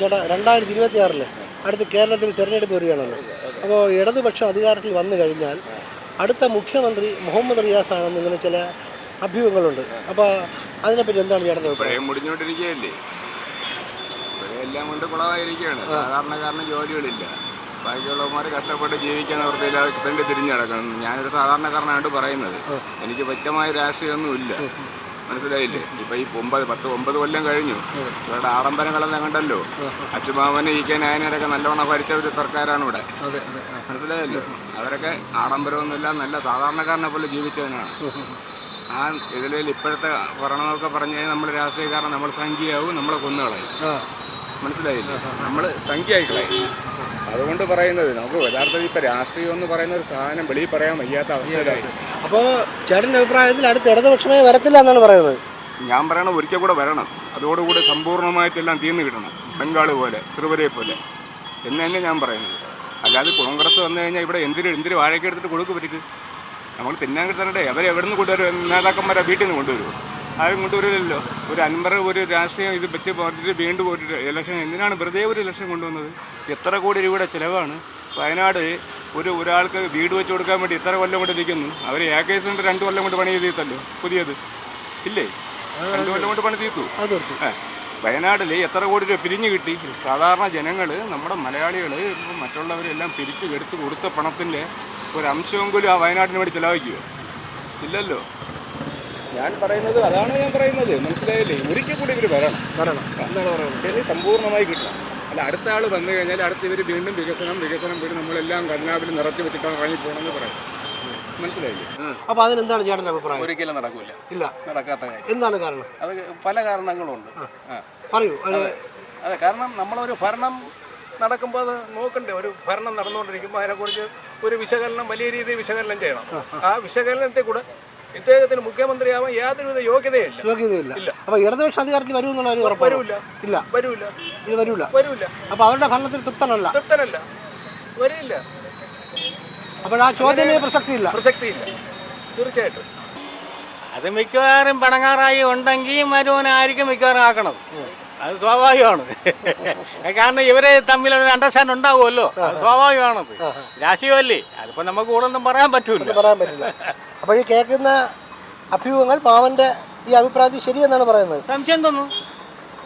ചേട്ടാ രണ്ടായിരത്തി ഇരുപത്തി ആറിൽ അടുത്ത് കേരളത്തിൽ തിരഞ്ഞെടുപ്പ് വരികയാണല്ലോ. അപ്പോൾ ഇടതുപക്ഷം അധികാരത്തിൽ വന്നു കഴിഞ്ഞാൽ അടുത്ത മുഖ്യമന്ത്രി മുഹമ്മദ് റിയാസ് ആണെന്ന് ഇങ്ങനെ ചില അഭ്യൂഹങ്ങളുണ്ട്. അപ്പോൾ അതിനെപ്പറ്റി എന്താണ് ചേട്ടന്റെ അഭിപ്രായം? എല്ലാം കൊണ്ട് കുളമായിരിക്കുകയാണ്. സാധാരണക്കാരന് ജോലികളില്ല. ബാക്കിയുള്ളവന്മാർ കഷ്ടപ്പെട്ട് ജീവിക്കാൻ അവർക്ക് തെണ്ടി തിരിഞ്ഞു നടക്കണം. ഞാനൊരു സാധാരണക്കാരനായിട്ട് പറയുന്നത്. എനിക്ക് വ്യക്തമായ രാഷ്ട്രീയമൊന്നുമില്ല. മനസ്സിലായില്ലേ? ഇപ്പൊ ഈ ഒമ്പത് പത്ത് ഒമ്പത് കൊല്ലം കഴിഞ്ഞു. ഇവരുടെ ആഡംബരങ്ങളെല്ലാം കണ്ടല്ലോ. അച്ഛമാവനെ ഈ കെ നായനരൊക്കെ നല്ലോണം ഭരിച്ച ഒരു സർക്കാരാണ് ഇവിടെ. മനസ്സിലായല്ലോ? അവരൊക്കെ ആഡംബരമൊന്നുമില്ല നല്ല സാധാരണക്കാരനെ പോലെ ജീവിച്ചവനാണ്. ആ ഇതിൽ ഇപ്പോഴത്തെ ഭരണമൊക്കെ പറഞ്ഞു കഴിഞ്ഞാൽ നമ്മൾ രാഷ്ട്രീയക്കാരൻ നമ്മൾ സംഖ്യയാവും നമ്മളെ കൊന്നുകളയും. മനസ്സിലായില്ലേ? നമ്മൾ സംഖ്യയായി കളയും. അതുകൊണ്ട് പറയുന്നത് നമുക്ക് യഥാർത്ഥത്തിൽ ഇപ്പം രാഷ്ട്രീയം എന്ന് പറയുന്ന ഒരു സാധനം വെളിയിൽ പറയാൻ വയ്യാത്ത അവസ്ഥയിലായി. അപ്പോൾ ചേട്ടന്റെ അഭിപ്രായത്തിൽ അടുത്ത ഇടതുപക്ഷമേ വരത്തില്ല എന്നാണ് പറയുന്നത്. ഞാൻ പറയണ ഒരിക്കൽ കൂടെ വരണം. അതോടുകൂടി സമ്പൂർണമായിട്ടെല്ലാം തീർന്നു കിട്ടണം. ബംഗാൾ പോലെ ത്രിപുരയെ പോലെ. എന്ന് തന്നെ ഞാൻ പറയുന്നത്. അല്ലാതെ കോൺഗ്രസ് വന്നു കഴിഞ്ഞാൽ ഇവിടെ എന്തിന് എന്തിന് വാഴയ്ക്ക് എടുത്തിട്ട് കൊടുക്കും പറ്റിക്ക് നമ്മൾ തിന്നാൻ കിട്ടണ്ടേ? അവരെവിടെ നിന്ന് കൊണ്ടുവരും? നേതാക്കന്മാരെ വീട്ടിൽ നിന്ന് കൊണ്ടുവരും ആരും കൊണ്ടുവരില്ലല്ലോ ഒരു അൻപത് ഒരു രാഷ്ട്രീയം ഇത് വെച്ച് പോയിട്ട് വീണ്ടും ഒരു ഇലക്ഷൻ എന്തിനാണ് വെറുതെ ഒരു ഇലക്ഷൻ കൊണ്ടുവന്നത്? എത്ര കോടി രൂപയുടെ ചിലവാണ്? വയനാട് ഒരു ഒരാൾക്ക് വീട് വെച്ച് കൊടുക്കാൻ വേണ്ടി ഇത്ര കൊല്ലം കൊണ്ട് നിൽക്കുന്നു അവർ ഏകേസ് കേസ് കൊണ്ട് രണ്ട് കൊല്ലം കൊണ്ട് പണി ചെയ്തല്ലോ പുതിയത്. ഇല്ലേ? രണ്ട് കൊല്ലം കൊണ്ട് പണി തീർത്തു വയനാട്ടിൽ എത്ര കോടി രൂപ പിരിഞ്ഞു കിട്ടി? സാധാരണ ജനങ്ങൾ നമ്മുടെ മലയാളികൾ മറ്റുള്ളവരെല്ലാം പിരിച്ചു എടുത്ത് കൊടുത്ത പണത്തിന്റെ ഒരു അംശമെങ്കിലും ആ വയനാട്ടിന് വേണ്ടി ചിലവഴിക്കുക. ഇല്ലല്ലോ. ഞാൻ പറയുന്നത് അതാണ് ഞാൻ പറയുന്നത്. മനസ്സിലായില്ലേ? ഒരിക്കൽ കൂടി ഇവർ വരണം. വരണം. എന്താണ് പറയുന്നത്? സമ്പൂർണമായി കിട്ടണം അല്ല അടുത്ത ആൾ വന്നു കഴിഞ്ഞാൽ അടുത്ത ഇവർ വീണ്ടും വികസനം വികസനം വീണ്ടും നമ്മളെല്ലാം കരുനാവിൽ നിറച്ചു വെച്ചിട്ടാണ് ഇറങ്ങി പോകണമെന്ന് പറയും. മനസ്സിലായില്ലേ? അപ്പോൾ അതിനെന്താണ് ചേട്ടന്റെ അഭിപ്രായം? ഒരിക്കലും നടക്കില്ല ഇല്ല. നടക്കാത്ത കാര്യം. എന്താണ് കാരണം? അത് പല കാരണങ്ങളുണ്ട്. പറയൂ. അത് അതെ. കാരണം നമ്മളൊരു ഭരണം നടക്കുമ്പോൾ അത് നോക്കണ്ടേ? ഒരു ഭരണം നടന്നുകൊണ്ടിരിക്കുമ്പോൾ അതിനെക്കുറിച്ച് ഒരു വിശകലനം വലിയ രീതിയിൽ വിശകലനം ചെയ്യണം. ആ വിശകലനത്തെ കൂടെ ഇദ്ദേഹത്തിന് മുഖ്യമന്ത്രിയാവാൻ യാതൊരുവിധ യോഗ്യതയില്ല. യോഗ്യതയില്ല. അപ്പൊ ഇടതുപക്ഷ അധികാരത്തിൽ വരുമെന്നുള്ള ഒരു വരൂല്ല ഇല്ല. വരൂല്ല ഇത് വരൂല. വരൂല. അപ്പൊ അവരുടെ ഭരണത്തിൽ തൃപ്തനല്ല. തൃപ്തനല്ല. വരില്ല. അപ്പോൾ ആ ചോദ്യമേ പ്രസക്തിയില്ല. പ്രസക്തിയില്ല. തീർച്ചയായിട്ടും. അത് മിക്കവാറും പണങ്ങാറായി ഉണ്ടെങ്കിൽ മരുവനായിരിക്കും മിക്കവാറും ആക്കണത്. അത് സ്വാഭാവികമാണ്. കാരണം ഇവരെ തമ്മിൽ ഒരു അണ്ടർസ്റ്റാൻഡ് ഉണ്ടാവുമല്ലോ. അത് സ്വാഭാവികമാണത് രാഷ്ട്രീയമല്ലേ? അതിപ്പോ നമുക്ക് ഒന്നും പറയാൻ പറ്റൂല. പറയാൻ പറ്റില്ല. അപ്പോൾ ഈ കേൾക്കുന്ന അഭ്യൂഹങ്ങൾ പാവന്റെ ഈ അഭിപ്രായത്തിൽ ശരിയെന്നാണ് പറയുന്നത്? സംശയം തോന്നുന്നു.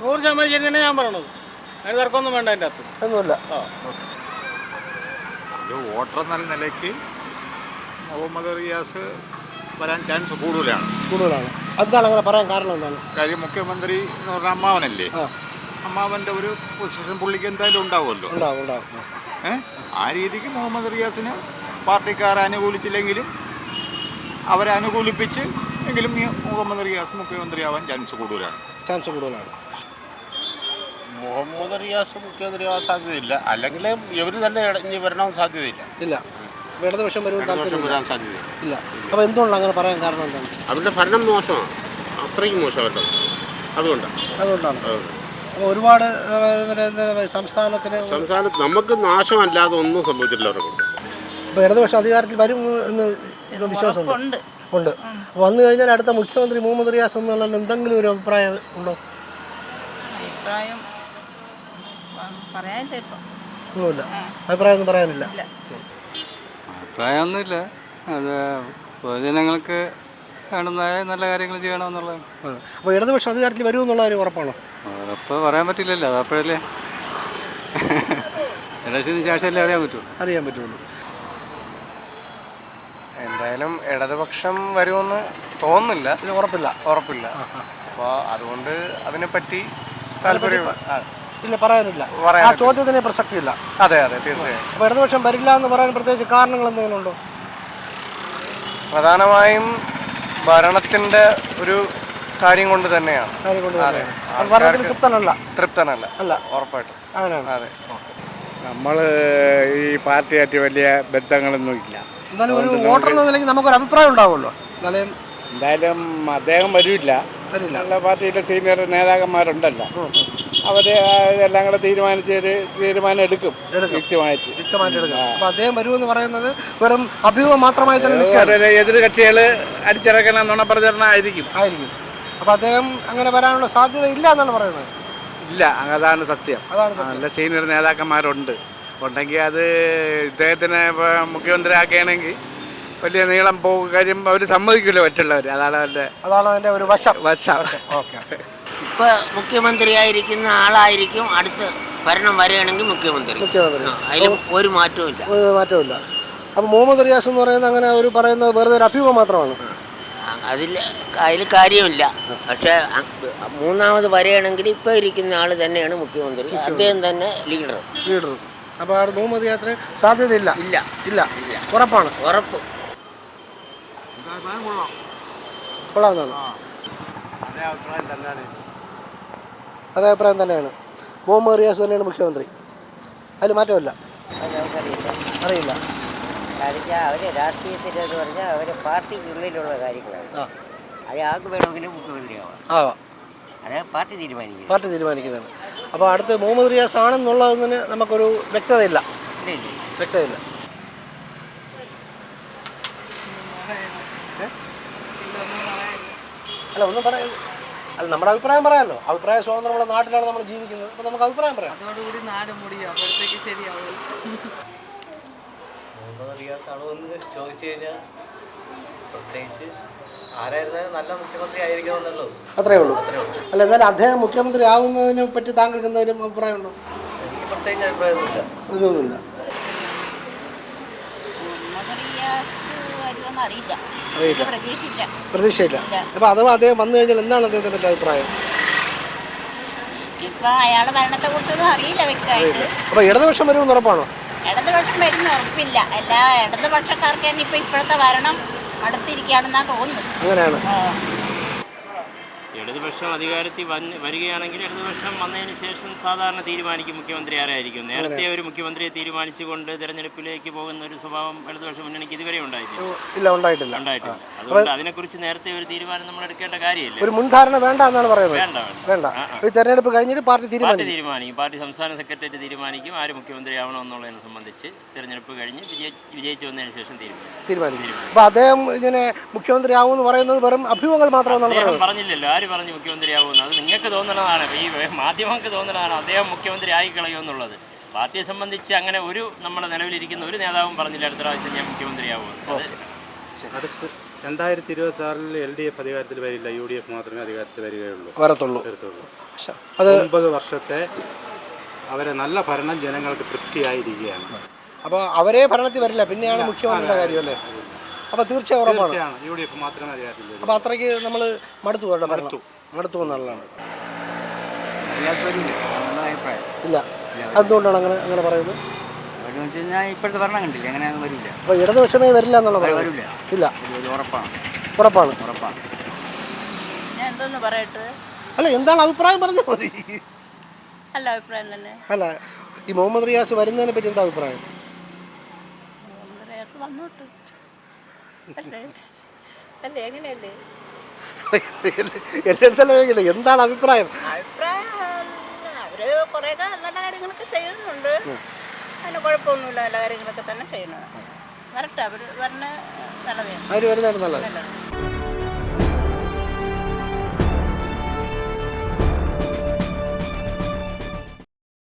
നൂറ് ശതമാനം ശരി തന്നെ ഞാൻ പറയണത്. അതിന് തർക്കമൊന്നും വേണ്ട അതിന്റെ അകത്ത്. ഒന്നുമില്ല. ഒരു വോട്ടർ എന്ന നിലയ്ക്ക് മുഹമ്മദ് റിയാസ് വരാൻ ചാൻസ് കൂടുതലാണ്. കൂടുതലാണ്. എന്താണ് അങ്ങനെ പറയാൻ കാരണം എന്താണ്? കാര്യം മുഖ്യമന്ത്രി എന്ന് പറഞ്ഞ അമ്മാവനല്ലേ? അമ്മാവന്റെ ഒരു പൊസിഷൻ പുള്ളിക്ക് എന്തായാലും ഉണ്ടാവുമല്ലോ. ഉണ്ടാവും ഉണ്ടാവും. ആ. രീതിക്ക് മുഹമ്മദ് റിയാസിന് പാർട്ടിക്കാർ അനുകൂലിച്ചില്ലെങ്കിലും അവരെ അനുകൂലിപ്പിച്ച് എങ്കിലും മുഹമ്മദ് റിയാസ് മുഖ്യമന്ത്രിയാവാൻ ചാൻസ് കൂടുതലാണ്. ചാൻസ് കൂടുതലാണ്. മുഹമ്മദ് റിയാസ് മുഖ്യമന്ത്രിയാവാൻ സാധ്യതയില്ല. അല്ലെങ്കിൽ ഇവർ തന്നെ ഇനി വരണം സാധ്യതയില്ല. ഇല്ല. ഇടതുപക്ഷം വരുമെന്ന് താല്പര്യം വരാൻ ഇല്ല. അപ്പോൾ എന്തുകൊണ്ടാണ് അങ്ങനെ പറയാൻ കാരണം എന്താണ്? അവരുടെ ഭരണം മോശമാണ്. അത്രയ്ക്ക് മോശമല്ല അതുകൊണ്ടാണ്. അതുകൊണ്ടാണ് അപ്പോൾ ഒരുപാട് സംസ്ഥാനത്തിന് സംസ്ഥാനത്ത് നമുക്ക് നാശമല്ലാതെ ഒന്നും സംഭവിച്ചിട്ടില്ല അവരെ കൊണ്ട് ഇപ്പോൾ ഇടതുപക്ഷം അധികാരത്തിൽ വരും എന്ന് വിശ്വാസമുണ്ട്. ഉണ്ട്. ഉണ്ട് അപ്പോൾ വന്നു കഴിഞ്ഞാൽ അടുത്ത മുഖ്യമന്ത്രി മുഹമ്മദ് റിയാസ് എന്നുള്ള എന്തെങ്കിലും ഒരു അഭിപ്രായം ഉണ്ടോ? അഭിപ്രായം പറയാനില്ല ഇപ്പം. ഒന്നുമില്ല. അഭിപ്രായം ഒന്നും പറയാനില്ല. അഭിപ്രായമൊന്നുമില്ല. അത് പൊതുജനങ്ങൾക്ക് കാണുന്നതായ നല്ല കാര്യങ്ങൾ ചെയ്യണമെന്നുള്ളത് ആ. അപ്പോൾ ഇടതുപക്ഷം അധികാരത്തിൽ വരുമെന്നുള്ള ഒരു ഉറപ്പാണോ? ഉറപ്പ് പറയാൻ പറ്റില്ലല്ലോ അത് അപ്പോഴല്ലേ ഇലക്ഷന് ശേഷമല്ലേ അറിയാൻ പറ്റൂ. അറിയാൻ പറ്റുള്ളൂ. എന്തായാലും ഇടതുപക്ഷം വരുമെന്ന് തോന്നുന്നില്ല. ഉറപ്പില്ല. ഉറപ്പില്ല. അപ്പോൾ അതുകൊണ്ട് അതിനെപ്പറ്റി താല്പര്യം ഇല്ല പറയാനില്ല. ആ. ചോദ്യത്തിന് പ്രസക്തിയില്ല. അതെ അതെ തീർച്ചയായും. അപ്പോൾ ഇടതുപക്ഷം വരില്ല എന്ന് പറയാൻ പ്രത്യേകിച്ച് കാരണങ്ങൾ എന്തെങ്കിലും ഉണ്ടോ പ്രധാനമായും ഭരണത്തിന്റെ ഒരു കാര്യം കൊണ്ട് തന്നെയാണ്. കാര്യം കൊണ്ട് തന്നെയാണ്. ഭരണത്തിൽ തൃപ്തനല്ല. തൃപ്തനല്ല. അല്ല. ഉറപ്പായിട്ടും. അങ്ങനെയാണ്. അതെ. നമ്മൾ ഈ പാർട്ടിയായിട്ട് വലിയ ബന്ധങ്ങളൊന്നും ഇല്ല. എന്നാലും ഒരു വോട്ടർ എന്ന നിലയ്ക്ക് നമുക്കൊരു അഭിപ്രായം ഉണ്ടാവുമല്ലോ. എന്നാലും എന്തായാലും അദ്ദേഹം വരില്ല. വരില്ല. പാർട്ടിയിലെ സീനിയർ നേതാക്കന്മാരുണ്ടല്ലോ. അവർ എല്ലാം കൂടെ തീരുമാനിച്ച് ഒരു തീരുമാനം എടുക്കും. വ്യക്തമായിട്ട് വ്യക്തമായിട്ട് എടുക്കാം. അപ്പോൾ അദ്ദേഹം വരുമെന്ന് പറയുന്നത് വെറും അഭ്യൂഹം മാത്രമായി തന്നെ എതിർ കക്ഷികൾ അടിച്ചിറക്കണം നുണപ്രചരണം ആയിരിക്കും. ആയിരിക്കും. അപ്പോൾ അദ്ദേഹം അങ്ങനെ വരാനുള്ള സാധ്യത ഇല്ല എന്നാണ് പറയുന്നത്? ഇല്ല അതാണ് സത്യം. നല്ല സീനിയർ നേതാക്കന്മാരുണ്ട്. ഉണ്ടെങ്കിൽ അത് ഇദ്ദേഹത്തിനെ മുഖ്യമന്ത്രി ആക്കുകയാണെങ്കിൽ വലിയ നീളം പോകും. കാര്യം അവർ സമ്മതിക്കില്ല മറ്റുള്ളവർ അതാണ് അവരുടെ അതാണ് അതിന്റെ ഒരു വശം. വശം. ഓക്കെ. ഇപ്പൊ മുഖ്യമന്ത്രിയായിരിക്കുന്ന ആളായിരിക്കും അടുത്ത് ഭരണം വരികയാണെങ്കിൽ മുഖ്യമന്ത്രി. മുഖ്യമന്ത്രി. അതിൽ ഒരു മാറ്റവും ഇല്ല ഒരു മാറ്റമില്ല അപ്പോൾ മുഹമ്മദ് റിയാസ് എന്ന് പറയുന്നത് അങ്ങനെ അവർ പറയുന്നത് വെറുതെ ഒരു അഭ്യൂഹം മാത്രമാണ്. അതിൽ അതിൽ കാര്യമില്ല. പക്ഷെ മൂന്നാമത് വരികയാണെങ്കിൽ ഇപ്പോൾ ഇരിക്കുന്ന ആൾ തന്നെയാണ് മുഖ്യമന്ത്രി. അദ്ദേഹം തന്നെ ലീഡർ. ലീഡർ. അപ്പോൾ അവിടെ മുഹമ്മദ് യാത്ര സാധ്യതയില്ല. ഇല്ല. ഇല്ല. ഉറപ്പാണ്. ഉറപ്പ്. കൊള്ളാവുന്നതാണ്. അതേ അഭിപ്രായം തന്നെയാണ്. മുഹമ്മദ് റിയാസ് തന്നെയാണ് മുഖ്യമന്ത്രി. അതിൽ മാറ്റമില്ല. അറിയില്ല. പറഞ്ഞാൽ പാർട്ടിക്കുള്ളിലുള്ള കാര്യങ്ങളാണ്. ആ. അത് ആർക്ക് വേണമെങ്കിലും മുഖ്യമന്ത്രിയാവാം. ആവാം അത് പാർട്ടി തീരുമാനിക്കും. പാർട്ടി തീരുമാനിക്കുന്നതാണ്. അപ്പോൾ അടുത്ത് മുഹമ്മദ് റിയാസ് ആണെന്നുള്ളതിന് നമുക്കൊരു വ്യക്തതയില്ല. വ്യക്തതയില്ല. അല്ല ഒന്നും പറയാം. അല്ല നമ്മുടെ അഭിപ്രായം പറയാമല്ലോ അഭിപ്രായ സ്വാതന്ത്ര്യം നമ്മുടെ നാട്ടിലാണ് നമ്മൾ ജീവിക്കുന്നത്. അപ്പോൾ നമുക്ക് അഭിപ്രായം പറയാം. അതോടുകൂടി നാട് മുടി അപ്പോഴത്തേക്ക് ശരിയാവും. എന്ന് ചോദിച്ചു കഴിഞ്ഞാൽ പ്രത്യേകിച്ച് ആരായിരുന്നാലും നല്ല മുഖ്യമന്ത്രി ആയിരിക്കണമെന്നല്ലോ. അത്രേ ഉള്ളൂ. അല്ല എന്നാലും അദ്ദേഹം മുഖ്യമന്ത്രി ആവുന്നതിനെ പറ്റി താങ്കൾക്ക് എന്തെങ്കിലും അഭിപ്രായമുണ്ടോ? എനിക്ക് പ്രത്യേകിച്ച് അഭിപ്രായമൊന്നുമില്ല. അതൊന്നുമില്ല. വരുമെന്ന് അറിയില്ല. അറിയില്ല. പ്രതീക്ഷയില്ല അപ്പൊ അഥവാ അദ്ദേഹം വന്നു കഴിഞ്ഞാൽ എന്താണ് അദ്ദേഹത്തെ പറ്റി അഭിപ്രായം? ഇപ്പൊ അയാളെ മരണത്തെ കുറിച്ചൊന്നും അറിയില്ല വ്യക്തമായിട്ട്. അപ്പോൾ ഇടതുപക്ഷം വരുമെന്ന് ഉറപ്പാണോ? ഇടതുപക്ഷം വരുന്ന ഉറപ്പില്ല. എല്ലാ ഇടതുപക്ഷക്കാർക്ക് തന്നെ ഇപ്പൊ ഇപ്പോഴത്തെ ഭരണം അടുത്തിരിക്കുകയാണെന്നാ തോന്നുന്നത്. അങ്ങനെയാണ്. ഇടതുപക്ഷം അധികാരത്തിൽ വന്ന് വരികയാണെങ്കിൽ ഇടതുപക്ഷം വന്നതിന് ശേഷം സാധാരണ തീരുമാനിക്കും മുഖ്യമന്ത്രി ആരായിരിക്കും. നേരത്തെ ഒരു മുഖ്യമന്ത്രിയെ തീരുമാനിച്ചുകൊണ്ട് തിരഞ്ഞെടുപ്പിലേക്ക് പോകുന്ന ഒരു സ്വഭാവം ഇടതുപക്ഷ മുന്നണിക്ക് ഇതുവരെ ഉണ്ടായിട്ടില്ല. ഇല്ല ഉണ്ടായിട്ടില്ല. ഉണ്ടായിട്ടില്ല. അതുകൊണ്ട് അതിനെക്കുറിച്ച് നേരത്തെ ഒരു തീരുമാനം നമ്മൾ എടുക്കേണ്ട കാര്യമില്ല. ഒരു മുൻധാരണ വേണ്ട എന്നാണ് പറയുന്നത്. വേണ്ട വേണ്ട. തെരഞ്ഞെടുപ്പ് കഴിഞ്ഞിട്ട് പാർട്ടി തീരുമാനിക്കും. പാർട്ടി സംസ്ഥാന സെക്രട്ടറി തീരുമാനിക്കും. ആര് മുഖ്യമന്ത്രി ആവണമെന്നുള്ളതിനെ സംബന്ധിച്ച് തെരഞ്ഞെടുപ്പ് കഴിഞ്ഞ് വിജയിച്ച് വന്നതിന് ശേഷം തീരുമാനിക്കും. അപ്പൊ അദ്ദേഹം ഇങ്ങനെ മുഖ്യമന്ത്രി ആവുമെന്ന് പറയുന്നത് വെറും അഭ്യൂഹങ്ങൾ മാത്രമാണ് പറഞ്ഞില്ലല്ലോ. ആര് പറഞ്ഞു മുഖ്യമന്ത്രി ആവുമെന്ന് അത് നിങ്ങൾക്ക് തോന്നുന്നതാണ് ഈ മാധ്യമങ്ങൾക്ക് തോന്നുന്നതാണ് അദ്ദേഹം മുഖ്യമന്ത്രി ആയിക്കളയുമെന്നുള്ളത് പാർട്ടിയെ സംബന്ധിച്ച് അങ്ങനെ ഒരു നമ്മുടെ നിലവിലിരിക്കുന്ന ഒരു നേതാവും പറഞ്ഞില്ല. അടുത്ത പ്രാവശ്യം ഞാൻ മുഖ്യമന്ത്രിയാവുമെന്ന് അടുത്ത് രണ്ടായിരത്തി ഇരുപത്തി ആറിൽ എൽ ഡി എഫ് അധികാരത്തിൽ വരില്ല യു ഡി എഫ് മാത്രമേ അധികാരത്തിൽ വരികയുള്ളൂ. വരത്തുള്ളൂ. വരത്തുള്ളൂ. അത് ഒമ്പത് വർഷത്തെ അവരെ നല്ല ഭരണം ജനങ്ങൾക്ക് തൃപ്തിയായിരിക്കുകയാണ്. അപ്പോൾ അവരെ ഭരണത്തിൽ വരില്ല പിന്നെയാണ് മുഖ്യമന്ത്രിയുടെ കാര്യം അല്ലേ? അപ്പോൾ തീർച്ചയായും ഉറപ്പാണ്. യു ഡി എഫ് മാത്രമേ അധികാരത്തിൽ വരൂ. അപ്പോൾ അത്രയ്ക്ക് നമ്മൾ മടുത്തു പോകട്ടെ മടുത്തു. മടുത്തു എന്നുള്ളതാണ് ഇല്ല. അതുകൊണ്ടാണ് അങ്ങനെ അങ്ങനെ പറയുന്നത്? അവിടെ വെച്ച് കഴിഞ്ഞാൽ ഇപ്പോഴത്തെ ഭരണം കണ്ടില്ല? അങ്ങനെയൊന്നും വരില്ല അപ്പോൾ ഇടതുപക്ഷമേ വരില്ല എന്നുള്ള വരില്ല ഇല്ല. ഉറപ്പാണ്. ഉറപ്പാണ്. ഉറപ്പാണ്. ഞാൻ എന്തോന്ന് പറയട്ടെ? അല്ല എന്താണ് അഭിപ്രായം പറഞ്ഞാൽ മതി. നല്ല അഭിപ്രായം തന്നെ. അല്ല ഈ മുഹമ്മദ് റിയാസ് വരുന്നതിനെ പറ്റി എന്താ അഭിപ്രായം? പ്രയാസം വന്നോട്ട്. അല്ലേ? അല്ലേ എങ്ങനെയല്ലേ? എന്റെ അടുത്തല്ല ചോദിക്കില്ല എന്താണ് അഭിപ്രായം? അഭിപ്രായം അവർ കുറേയൊക്കെ നല്ല കാര്യങ്ങളൊക്കെ ചെയ്യുന്നുണ്ട്. അതിന് കുഴപ്പമൊന്നുമില്ല എല്ലാ കാര്യങ്ങളൊക്കെ തന്നെ ചെയ്യണം വരട്ടെ അവർ വരണ നല്ലതാണ് അവർ വരുന്നതാണ് നല്ലത്.